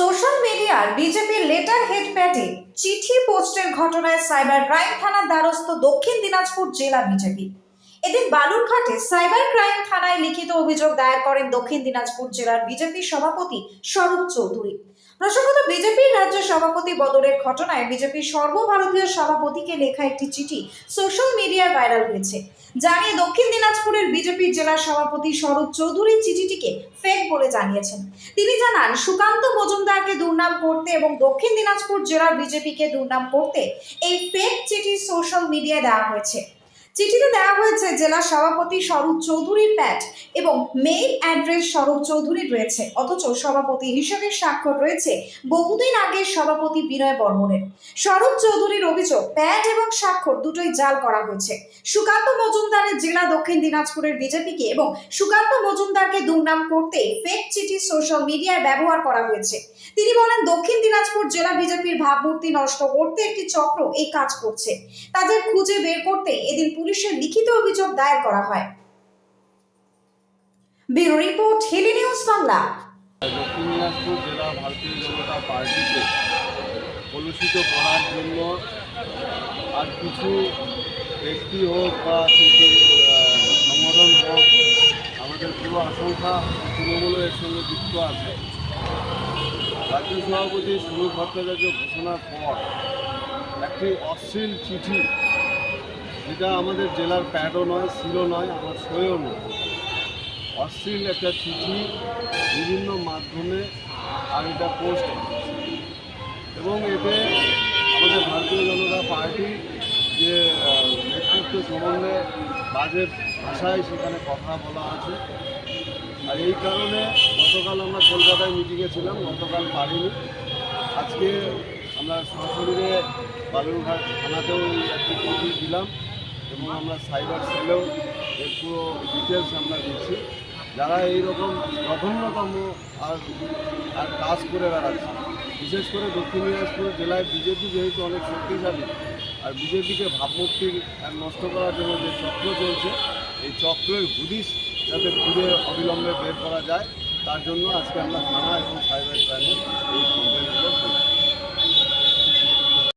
Social মিডিয়ার বিজেপির letter head প্যাডে চিঠি পোস্টের ঘটনায় সাইবার ক্রাইম থানার দ্বারস্থ দক্ষিণ দিনাজপুর জেলা বিজেপি। এদিন বালুরঘাটে সাইবার ক্রাইম থানায় লিখিত অভিযোগ দায়ের করেন দক্ষিণ দিনাজপুর জেলার বিজেপি সভাপতি স্বরূপ চৌধুরী। প্রসঙ্গত, বিজেপির রাজ্য সভাপতি বদলের ঘটনায় বিজেপির সর্বভারতীয় সভাপতিকে লেখা একটি চিঠি সোশ্যাল মিডিয়ায় ভাইরাল হয়েছে। জানিয়ে দক্ষিণ দিনাজপুরের বিজেপির জেলা সভাপতি শরৎ চৌধুরী চিঠিটিকে ফেক বলে জানিয়েছেন। তিনি জানান, সুকান্ত মজুমদারকে দুর্নাম করতে এবং দক্ষিণ দিনাজপুর জেলার বিজেপিকে দুর্নাম করতে এই ফেক চিঠি সোশ্যাল মিডিয়ায় দেওয়া হয়েছে। চিঠিতে দেওয়া হয়েছে, জেলা সভাপতি স্বরূপ চৌধুরীর প্যাট এবং মেইল অ্যাড্রেস স্বরূপ চৌধুরীর রয়েছে। অথচ সভাপতি হিসেবে স্বাক্ষর রয়েছে বহুদিন আগে সভাপতি বিনয় বর্মনের। স্বরূপ চৌধুরীর অভিযোগ, প্যাট এবং স্বাক্ষর দুটোই জাল করা হয়েছে। সুকান্ত মজুমদারের জেলা দক্ষিণ দিনাজপুরের বিজেপিকে এবং সুকান্ত মজুমদারকে দুর্নাম করতে ফেক চিঠি সোশ্যাল মিডিয়ায় ব্যবহার করা হয়েছে। তিনি বলেন, দক্ষিণ দিনাজপুর জেলা বিজেপির ভাবমূর্তি নষ্ট করতে একটি চক্র এই কাজ করছে। তাদের খুঁজে বের করতে এদিন পুলিশের লিখিত অভিযোগ দায়ের করা হয়। Bureau report, Hili news Bangla. জেলা ভারতীয় জনতা পার্টিকে কলুষিত করার জন্য আর কিছু ব্যক্তি হোক বা সংগঠন হোক, আমাদের পুরো আশঙ্কা তৃণমূল এর সঙ্গে যুক্ত আছে। রাজ্য সভাপতি সুনীল ভট্টাচার্য ঘোষণার পর একটি অশ্লীল চিঠি যেটা আমাদের জেলার প্যাডও নয়, সিলও নয় আমার সইও নয়। অশ্লীল একটা চিঠি বিভিন্ন মাধ্যমে আর এটা পোস্ট এবং এতে আমাদের ভারতীয় জনতা পার্টি যে নেতৃত্ব সম্বন্ধে বাজে ভাষায় সেখানে কথা বলা আছে। আর এই কারণে গতকাল আমরা কলকাতায় মিটিংয়ে ছিলাম, গতকাল পারিনি। আজকে আমরা সরাসরি বালুরঘাট থানাতেও একটি চিঠি দিলাম। এবং আমরা সাইবার সেলেও এর পুরো ডিটেলস আমরা দিচ্ছি। যারা এইরকম জঘন্যতম আর আর কাজ করে বেড়াচ্ছে, বিশেষ করে দক্ষিণ দিনাজপুর জেলায় বিজেপি যেহেতু অনেক শক্তিশালী আর বিজেপিকে ভাবমূর্তি নষ্ট করার জন্য যে চক্র চলছে, এই চক্রের হুদিস যাতে ঘুরে অবিলম্বে বের করা যায়, তার জন্য আজকে আমরা থানা